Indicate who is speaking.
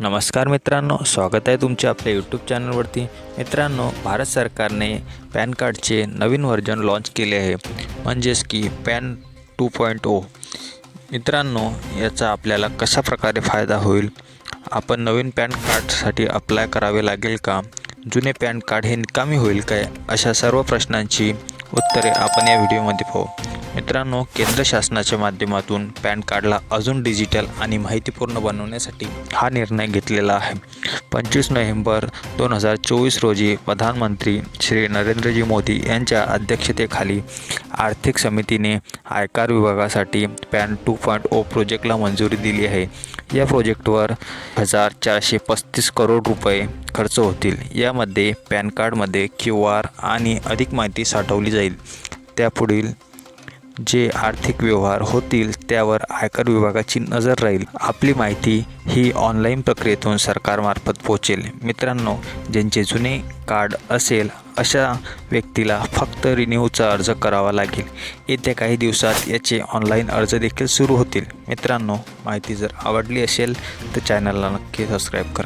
Speaker 1: नमस्कार मित्रांनो स्वागत आहे तुमचे आपल्या यूट्यूब चॅनलवरती मित्रांनो भारत सरकारने पॅन कार्डचे नवीन व्हर्जन लॉन्च केले आहे. म्हणजेच की पॅन टू पॉईंट ओ. मित्रांनो याचा आपल्याला कशा प्रकारे फायदा होईल? आपण नवीन पॅन कार्डसाठी अप्लाय करावे लागेल का? जुने पॅन कार्ड हे निकामी होईल काय? अशा सर्व प्रश्नांची उत्तरे आपण या व्हिडिओमध्ये पाहू. मित्रांनो केंद्र शासनाच्या माध्यमातून पॅन कार्डला अजून डिजिटल आणि माहितीपूर्ण बनवण्यासाठी हा निर्णय घेतलेला आहे. पंचवीस नोव्हेंबर दोन हजार चोवीस रोजी प्रधानमंत्री श्री नरेंद्रजी मोदी यांच्या अध्यक्षतेखाली आर्थिक समितीने आयकर विभागासाठी पॅन टू पॉईंट ओ प्रोजेक्टला मंजुरी दिली आहे. या प्रोजेक्टवर हजार चारशे पस्तीस करोड रुपये खर्च होतील. यामध्ये पॅन कार्डमध्ये क्यू आर आणि अधिक माहिती साठवली जाईल. त्यापुढील जे आर्थिक व्यवहार होतील त्यावर आयकर विभागाची नजर राहील. आपली माहिती ही ऑनलाईन प्रक्रियेतून सरकारमार्फत पोहोचेल. मित्रांनो ज्यांचे जुने कार्ड असेल अशा व्यक्तीला फक्त रिन्यूचा अर्ज करावा लागेल. येत्या काही दिवसात याचे ऑनलाईन अर्ज देखील सुरू होतील. मित्रांनो माहिती जर आवडली असेल तर चॅनलला नक्की सबस्क्राईब करा.